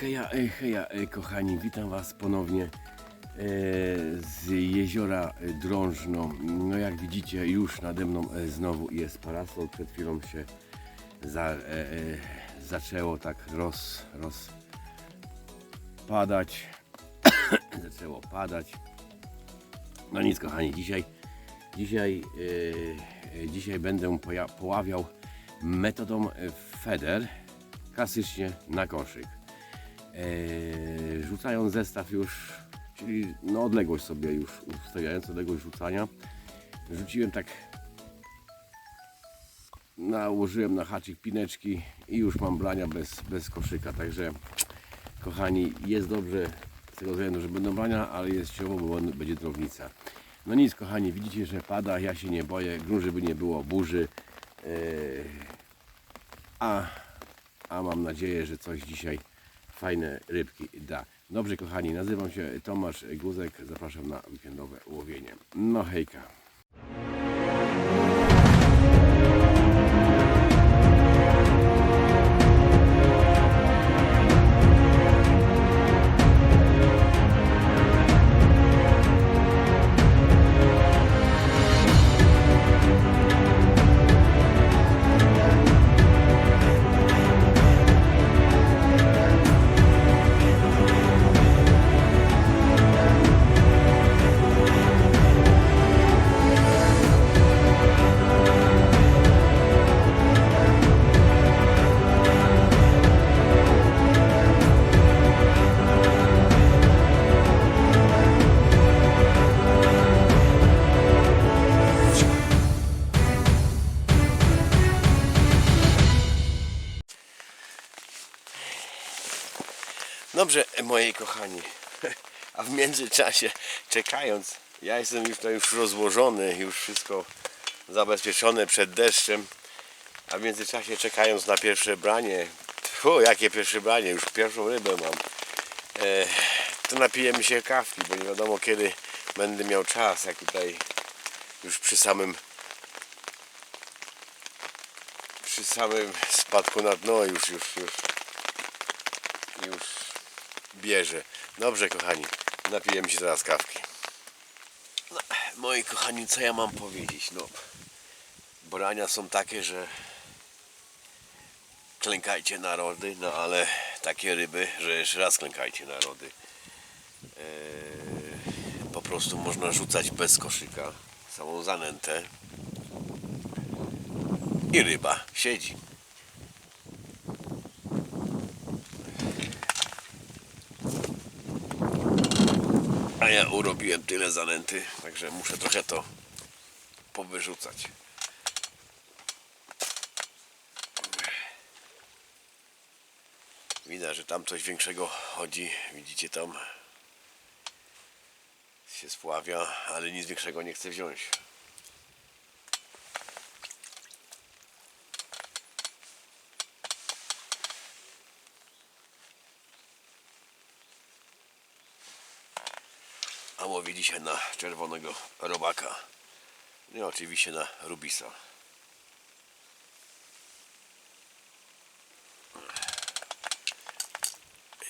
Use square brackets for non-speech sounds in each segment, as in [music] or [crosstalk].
Heja, e, heja, e, kochani, witam Was ponownie e, z jeziora Drążno. No jak widzicie, już nade mną e, znowu jest parasol. Przed chwilą się za, e, e, zaczęło tak roz, rozpadać. [coughs] zaczęło padać. No nic, kochani, dzisiaj, dzisiaj, e, e, dzisiaj będę poławiał metodą FEDER, klasycznie na koszyk. Eee, rzucając zestaw już, czyli no odległość sobie już ustawiając odległość rzucania, rzuciłem tak, nałożyłem na haczyk pineczki i już mam brania bez, bez koszyka, także kochani, jest dobrze z tego względu, że będą brania, ale jest ścioło, bo będzie drobnica. No nic kochani, widzicie, że pada, ja się nie boję, grunt, żeby nie było burzy, eee, a, a mam nadzieję, że coś dzisiaj fajne rybki da. Dobrze kochani, nazywam się Tomasz Guzek, zapraszam na weekendowe łowienie. No hejka. Moi kochani. [laughs] A w międzyczasie, czekając, ja jestem już tutaj już rozłożony, już wszystko zabezpieczone przed deszczem. A w międzyczasie czekając na pierwsze branie, Tfu, jakie pierwsze branie, już pierwszą rybę mam. E, to napijemy się kawki, bo nie wiadomo kiedy będę miał czas, jak tutaj już przy samym przy samym spadku na dno już, już, już już bierze. Dobrze, kochani, napijemy się teraz kawki. No, moi kochani, co ja mam powiedzieć? No, brania są takie, że klękajcie narody, no ale takie ryby, że jeszcze raz klękajcie narody. Eee, po prostu można rzucać bez koszyka, samą zanętę i ryba siedzi. A ja urobiłem tyle zanęty, także muszę trochę to powyrzucać. Widać, że tam coś większego chodzi. Widzicie tam się spławia, ale nic większego nie chcę wziąć. A łowię na czerwonego robaka. I oczywiście na rubisa.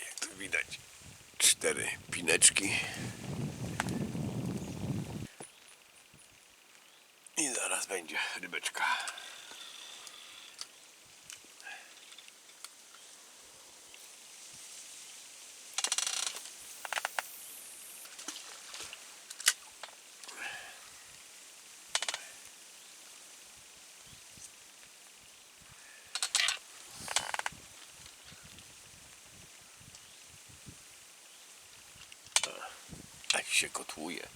Jak tu widać, cztery pineczki. I zaraz będzie rybeczka. Jak się kotłuje.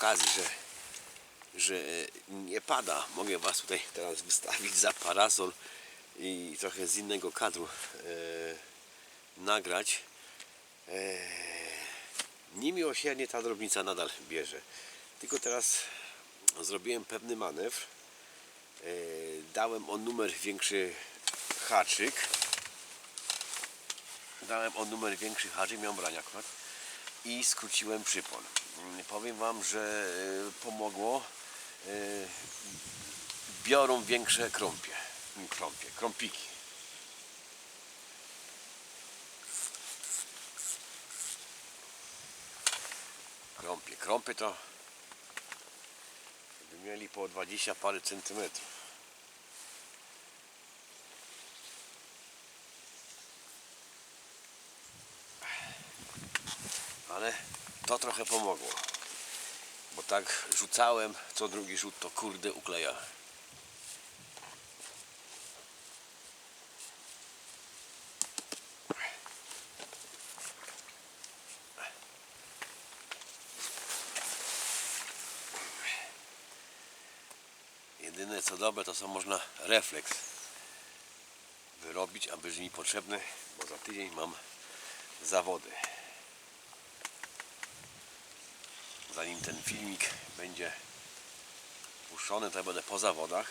Okazji, że, że nie pada, mogę Was tutaj teraz wystawić za parasol i trochę z innego kadru e, nagrać. E, niemiłosiernie ta drobnica nadal bierze. Tylko teraz zrobiłem pewny manewr. E, dałem o numer większy haczyk. Dałem o numer większy haczyk, miałem brać akurat i skróciłem przypon. Mm, Powiem Wam, że e, pomogło. E, Biorą większe krąpie. Krąpie, krąpiki. Krąpie, krąpy to by mieli po 20 parę centymetrów. ale to trochę pomogło. Bo tak rzucałem, co drugi rzut to kurde ukleja. Jedyne co dobre to są można refleks wyrobić, a będzie mi potrzebny, bo za tydzień mam zawody. Zanim ten filmik będzie puszczony, to ja będę po zawodach.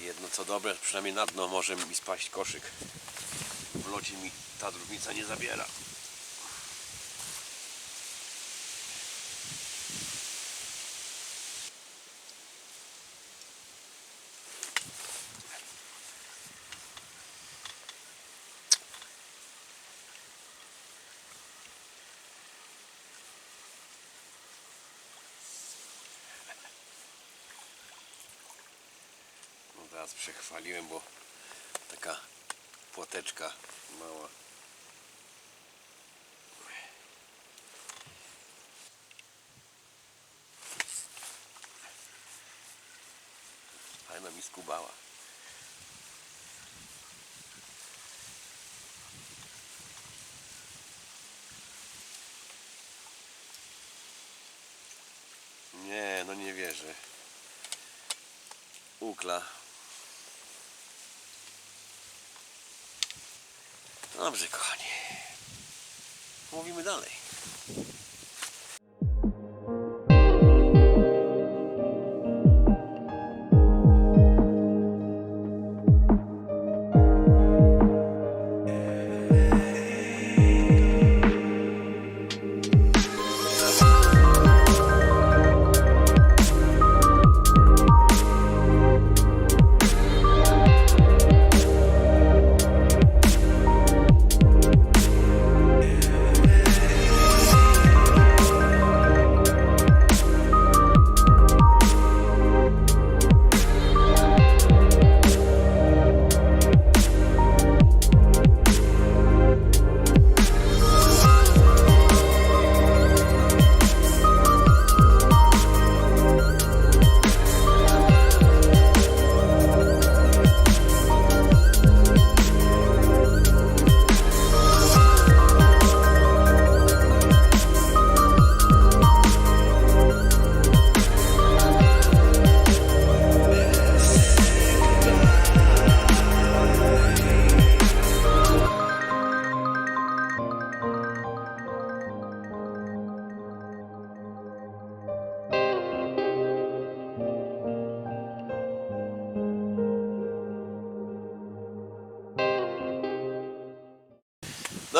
Jedno co dobre, przynajmniej na dno może mi spaść koszyk. W locie mi ta drobnica nie zabiera. No teraz przechwaliłem, bo taka płoteczka mała. Fajna mi skubała. Nie, no nie wierzę. Ukla. Dobrze, kochani. Mówimy dalej.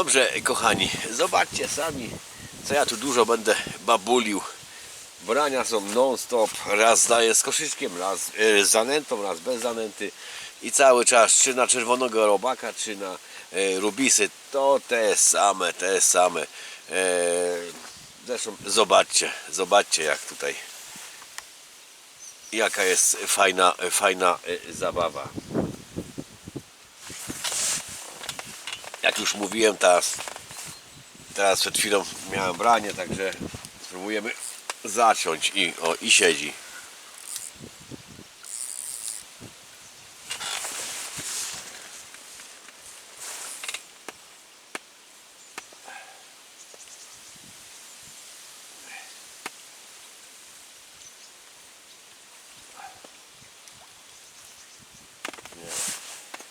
Dobrze, kochani, zobaczcie sami, co ja tu dużo będę babulił. Brania są non-stop, raz daję z koszyczkiem, raz e, z zanętą, raz bez zanęty i cały czas, czy na czerwonego robaka, czy na e, rubisy, to te same, te same. E, zresztą zobaczcie, zobaczcie jak tutaj, jaka jest fajna, fajna e, zabawa. Jak już mówiłem, teraz Teraz przed chwilą miałem branie, także spróbujemy zaciąć i o i siedzi.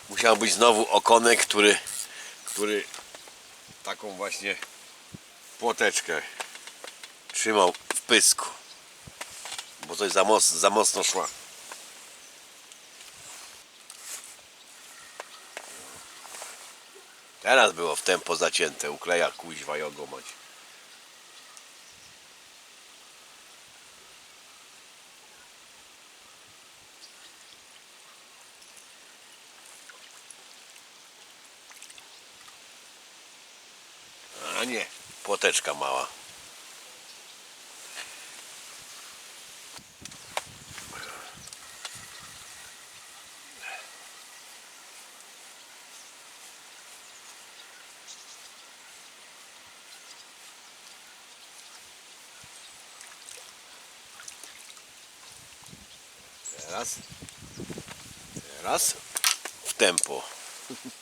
Musiał być znowu okonek, który, który taką właśnie płoteczkę trzymał w pysku. Bo coś za, moc, za mocno szła. Teraz było w tempo zacięte, ukleja kuźwa i ogomać. A nie, płoteczka mała. Teraz. Teraz. W tempo. [laughs]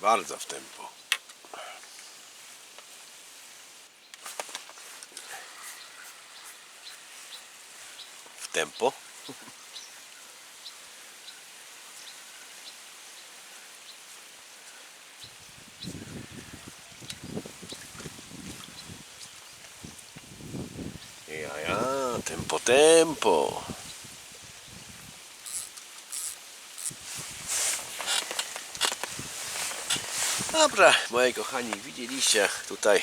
Bardzo w tempo. W tempo. Tempo, tempo. Dobra, moi kochani, widzieliście tutaj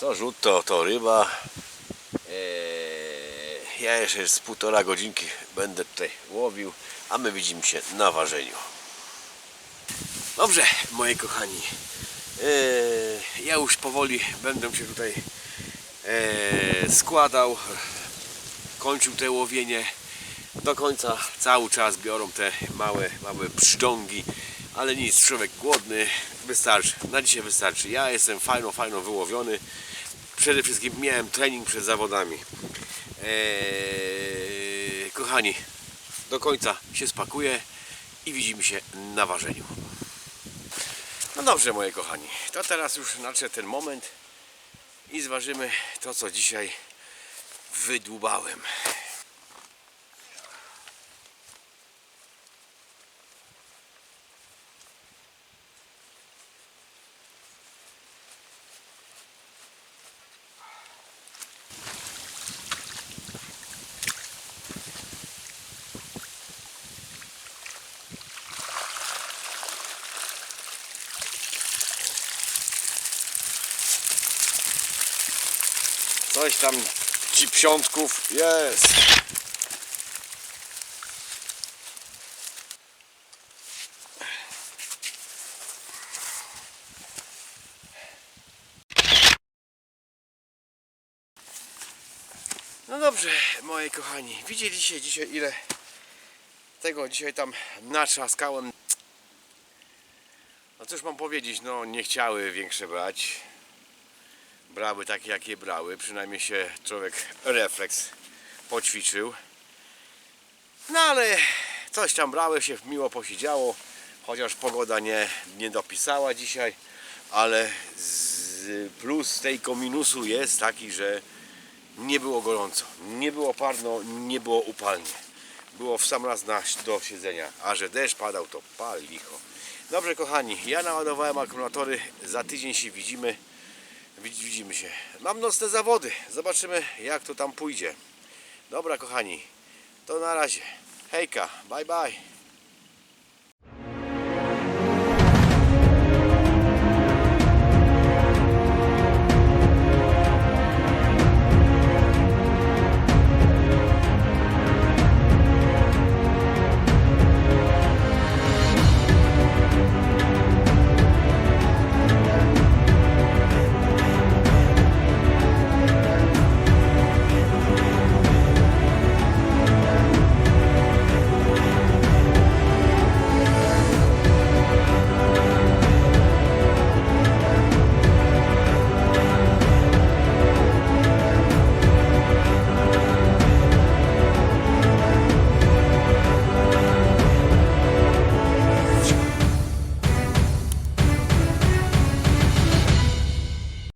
co rzut to, to ryba. Eee, ja jeszcze z półtora godzinki będę tutaj łowił, a my widzimy się na ważeniu. Dobrze, moi kochani. Eee, ja już powoli będę się tutaj eee, składał, kończył te łowienie. Do końca cały czas biorą te małe, małe brzdągi, ale nic, człowiek głodny, wystarczy, na dzisiaj wystarczy. Ja jestem fajno, fajno wyłowiony. Przede wszystkim miałem trening przed zawodami. Eee, kochani, do końca się spakuję i widzimy się na ważeniu. No dobrze, moje kochani, to teraz już nadszedł ten moment i zważymy to, co dzisiaj wydłubałem. Coś tam ci psiątków jest. No dobrze, moi kochani, widzieliście dzisiaj ile tego dzisiaj tam natrzaskałem. No cóż mam powiedzieć, no nie chciały większe brać brały takie jakie brały, przynajmniej się człowiek refleks poćwiczył. No ale coś tam brały się miło posiedziało, chociaż pogoda nie, nie dopisała dzisiaj, ale z, plus tego minusu jest taki, że nie było gorąco, nie było parno, nie było upalnie. Było w sam raz na, do siedzenia, a że deszcz padał, to pal licho. Dobrze kochani, ja naładowałem akumulatory, za tydzień się widzimy. Widz- Widzimy się. Mam nocne zawody. Zobaczymy jak to tam pójdzie. Dobra kochani. To na razie. Hejka. Bye bye.